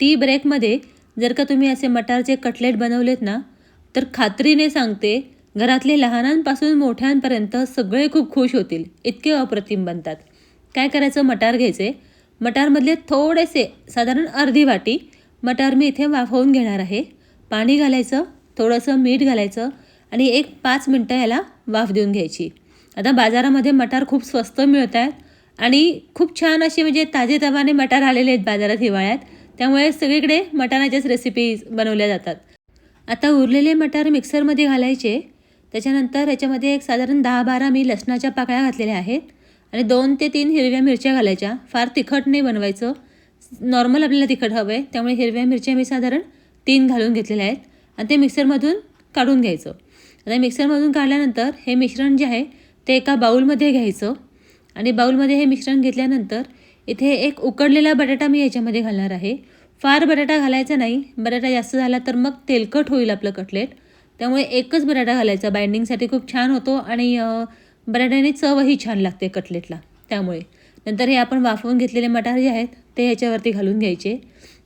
T ब्रेकमध्ये जर का तुम्ही असे मटारचे कटलेट बनवलेत ना तर खात्रीने सांगते घरातले लहानांपासून मोठ्यांपर्यंत सगळे खूप खुश होतील इतके अप्रतिम बनतात. काय करायचं मटार घ्यायचे? मटारमधले थोडेसे साधारण अर्धी वाटी मटार मी इथे वाफवून घेणार आहे. पाणी घालायचं थोडंसं मीठ घालायचं आणि एक पाच मिनटं याला वाफ देऊन घ्यायची. आता बाजारामध्ये मटार खूप स्वस्त मिळत आहेत आणि खूप छान असे म्हणजे ताजे तवाने मटार आलेले आहेत बाजारात हिवाळ्यात. त्यामुळे सगळीकडे मटाराच्याच रेसिपीज बनवल्या जातात. आता उरलेले मटार मिक्सरमध्ये घालायचे. त्याच्यानंतर याच्यामध्ये एक साधारण दहा बारा मी लसणाच्या पाकळ्या घातलेल्या आहेत आणि दोन ते तीन हिरव्या मिरच्या घालायच्या. फार तिखट नाही बनवायचं. नॉर्मल आपल्याला तिखट हवं आहे त्यामुळे हिरव्या मिरच्या मी साधारण तीन घालून घेतलेल्या आहेत. आणि ते मिक्सरमधून काढून घ्यायचं. आता मिक्सरमधून काढल्यानंतर हे मिश्रण जे आहे ते एका बाऊलमध्ये घ्यायचं. आणि बाऊलमध्ये हे मिश्रण घेतल्यानंतर इथे एक उकडलेला बटाटा मी याच्यामध्ये घालणार आहे. फार बटाटा घालायचा नाही. बटाटा जास्त झाला तर मग तेलकट होईल आपलं कटलेट. त्यामुळे एकच बटाटा घालायचा. बाइंडिंगसाठी खूप छान होतो आणि बटाट्याने चवही छान लागते कटलेटला. त्यामुळे. नंतर हे आपण वाफवून घेतलेले मटार जे आहेत ते ह्याच्यावरती घालून घ्यायचे.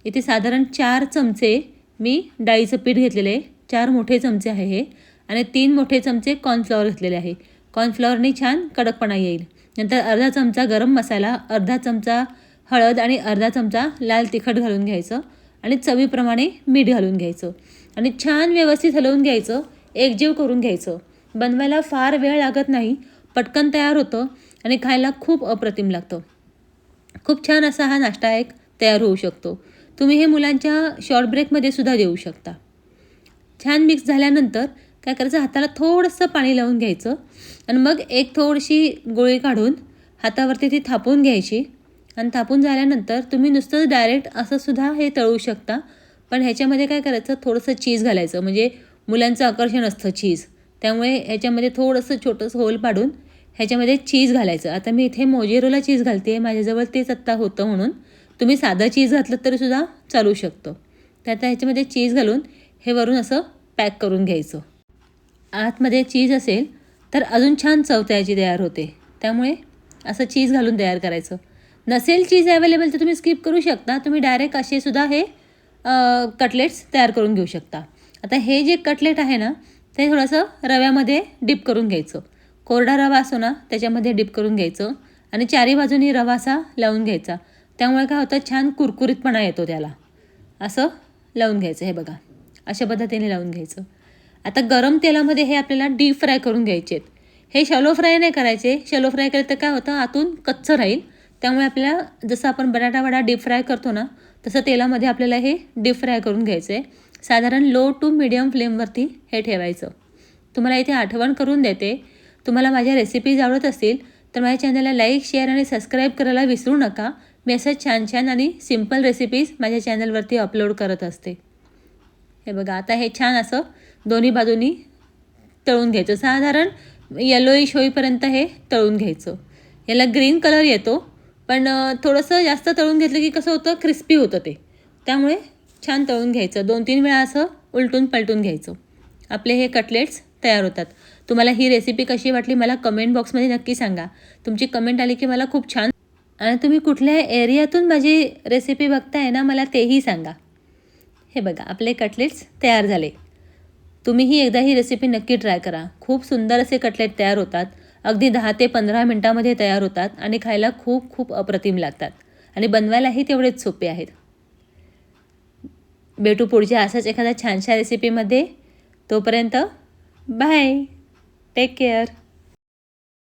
इथे साधारण चार चमचे मी डाळीचं पीठ घेतलेले चार मोठे चमचे आहे हे. आणि तीन मोठे चमचे कॉर्नफ्लॉवर घेतलेले आहे. कॉर्नफ्लॉवरने छान कडकपणा येईल. नंतर अर्धा चमचा गरम मसाला अर्धा चमचा हळद आणि अर्धा चमचा लाल तिखट घालून घ्यायचं आणि चवीप्रमाणे मीठ घालून घ्यायचं. आणि छान व्यवस्थित हलवून घ्यायचं एकजीव करून घ्यायचं. बनवायला फार वेळ लागत नाही पटकन तयार होतं आणि खायला खूप अप्रतिम लागतं. खूप छान असा हा नाश्ता एक तयार होऊ शकतो. तुम्ही हे मुलांच्या शॉर्ट ब्रेकमध्ये सुद्धा देऊ शकता. छान मिक्स झाल्यानंतर काय करायचं? हाताला थोडंसं पाणी लावून घ्यायचं. आणि मग एक थोडीशी गोळी काढून हातावरती ती थापून घ्यायची. आणि थापून झाल्यानंतर तुम्ही नुसतं डायरेक्ट असं सुद्धा हे तळू शकता. पण ह्याच्यामध्ये काय करायचं? थोडंसं चीज घालायचं. म्हणजे मुलांचं आकर्षण असतं चीज. त्यामुळे ह्याच्यामध्ये थोडंसं छोटंसं होल पाडून ह्याच्यामध्ये चीज घालायचं. आता मी इथे मोजेरोला चीज घालते. माझ्याजवळ तेच आत्ता होतं म्हणून. तुम्ही साधं चीज घातलं तरीसुद्धा चालू शकतो. तर आता ह्याच्यामध्ये चीज घालून हे वरून असं पॅक करून घ्यायचं. आतमध्ये चीज असेल तर अजून छान चव त्याची तयार होते. त्यामुळे असं चीज घालून तयार करायचं. नसेल चीज अवेलेबल तर तुम्ही स्किप करू शकता. तुम्ही डायरेक्ट असे सुद्धा हे कटलेट्स तयार करून घेऊ शकता. आता हे जे कटलेट आहे ना ते थोडंसं रव्यामध्ये डिप करून घ्यायचं. कोरडा रवा असो ना त्याच्यामध्ये डिप करून घ्यायचं. आणि चारी बाजूनी रवा असा लावून घ्यायचा. त्यामुळे काय होतं छान कुरकुरीतपणा येतो त्याला. असं लावून घ्यायचं हे बघा. अशा पद्धतीने लावून घ्यायचं. आता गरम तेलामध्ये हे आपल्याला डीप फ्राय करून घ्यायचे आहेत. हे शॅलो फ्राय नाही करायचे. शॅलो फ्राय केलं तर काय होतं? आतून कच्चं राहील. त्यामुळे आपल्याला जसं आपण बटाटा वडा डीप फ्राय करतो ना तसं तेलामध्ये आपल्याला हे डीप फ्राय करून घ्यायचं आहे साधारण लो टू मिडियम फ्लेमवरती हे ठेवायचं. तुम्हाला इथे आठवण करून देते. तुम्हाला माझ्या रेसिपीज आवडत असतील तर माझ्या चॅनलला लाईक शेअर आणि सबस्क्राईब करायला विसरू नका. मी असं छान छान आणि सिंपल रेसिपीज माझ्या चॅनलवरती अपलोड करत असते. हे बघा आता हे छान असं दोन्ही बाजूनी तळून घ्यायचं. साधारण येलोईश होईपर्यंत हे तळून घ्यायचं. याला ग्रीन कलर येतो पण थोडंसं जास्त तळून घेतलं की कसं होतं क्रिस्पी होतं ते. त्यामुळे छान तळून घ्यायचं. दोन तीन वेळा असं उलटून पलटून घ्यायचं. आपले हे कटलेट्स तयार होतात. तुम्हाला ही रेसिपी कशी वाटली मला कमेंट बॉक्समध्ये नक्की सांगा. तुमची कमेंट आली की मला खूप छान आणि तुम्ही कुठल्या एरियातून माझी रेसिपी बघताय ना मला तेही सांगा. हे बघा आपले कटलेट्स तयार झाले. तुम्हीही एकदा ही रेसिपी नक्की ट्राय करा. खूप सुंदर असे कटलेट तयार होतात. अगदी दहा ते पंधरा मिनटामध्ये तयार होतात आणि खायला खूप खूप अप्रतिम लागतात. आणि बनवायलाही तेवढेच सोपे आहेत. भेटू पुढच्या असाच एखाद्या छानशा रेसिपीमध्ये तोपर्यंत बाय टेक केअर